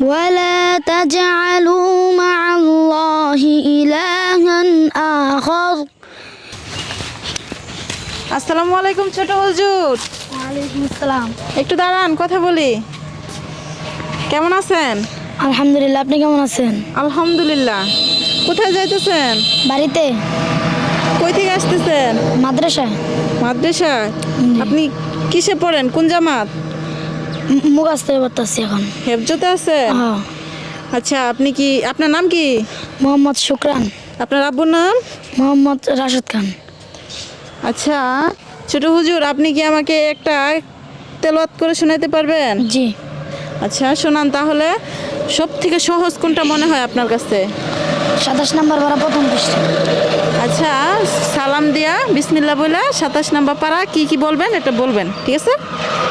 ولا تجعلوا مع الله إلها آخر আসসালামু আলাইকুম ছোট হুজুর وعليكم السلام একটু দাঁড়ান কথা বলি কেমন আছেন আলহামদুলিল্লাহ আপনি কেমন আছেন আলহামদুলিল্লাহ কোথায় যাইতেছেন বাড়িতে কই থেকে আসতেছেন মাদ্রাসায় মাদ্রাসায় আপনি কিসে পড়েন কোন জামাত ম- মুগাস্ত করতেছি এখন। হেফজতে আছেন হ্যাঁ। আচ্ছা আপনি কি আপনার নাম কি? মোহাম্মদ শুক্রান। আপনার আব্বুর নাম? মোহাম্মদ রাশেদ খান। আচ্ছা ছোট হুজুর আপনি কি আমাকে একটা তেলাওয়াত করে শোনাতে পারবেন? জি। আচ্ছা শোনান তাহলে। সব থেকে সহজ কোনটা মনে হয় আপনার কাছে? সাতাশ নাম্বার পারা প্রথম পৃষ্ঠা। আচ্ছা সালাম দিয়া বিসমিল্লা বলে সাতাশ নাম্বার পারা কি কি বলবেন এটা বলবেন ঠিক আছে?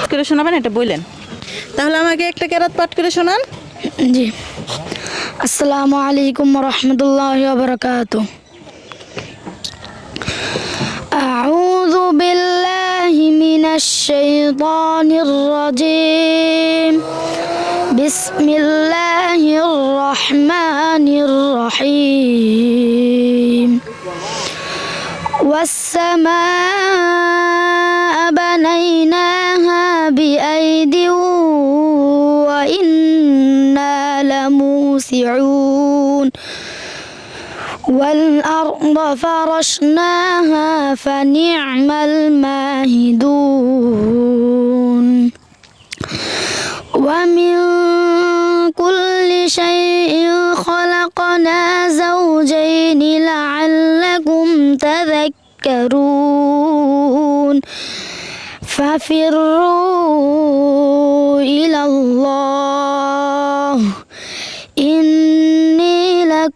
করে শোনাবেন এটা বললেন তাহলে আমাকে একটা কেরাত পাঠ করে শোনান জি আসসালামু আলাইকুম রহমতুল্লাহ বরকাত أعوذ بالله من الشيطان الرجيم بسم الله الرحمن الرحيم والسماء وإنا لموسعون والأرض فرشناها فنعم الماهدون. ومن كل شيء خلقنا زوجين لعلكم تذكرون. ففروا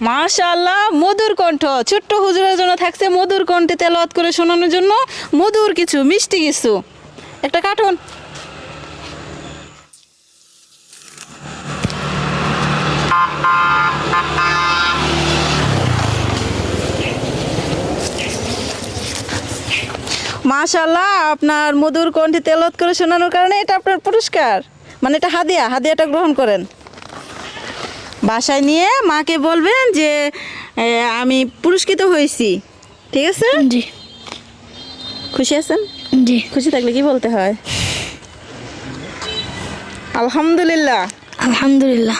মাশাআল্লাহ, মধুর কণ্ঠ। ছোট্ট হুজুরের জন্য থাকছে মধুর কণ্ঠে তেলাওয়াত করে শোনানোর জন্য মধুর কিছু, মিষ্টি কিছু। একটা কার্টুন। মাশাআল্লাহ, আপনার মধুর কণ্ঠে তেলাওয়াত করে শোনানোর কারণে এটা আপনার পুরস্কার। মানে এটা হাদিয়া, হাদিয়াটা গ্রহণ করেন। বাসায় নিয়ে মাকে বলবেন যে আমি পুরস্কৃত হয়েছি। ঠিক আছে? জি। খুশি আছেন? জি। খুশি থাকলে কি বলতে হয়? আলহামদুলিল্লাহ। আলহামদুলিল্লাহ।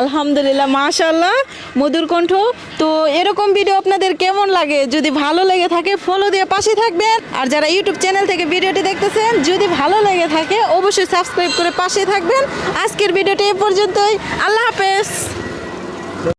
আলহামদুলিল্লাহ মাশাল্লাহ মধুর কণ্ঠ। তো এরকম ভিডিও আপনাদের কেমন লাগে? যদি ভালো লেগে থাকে ফলো দিয়ে পাশে থাকবেন। আর যারা ইউটিউব চ্যানেল থেকে ভিডিওটি দেখতেছেন যদি ভালো লেগে থাকে অবশ্যই সাবস্ক্রাইব করে পাশে থাকবেন। আজকের ভিডিওটি এ পর্যন্তই। আল্লাহ হাফেজ।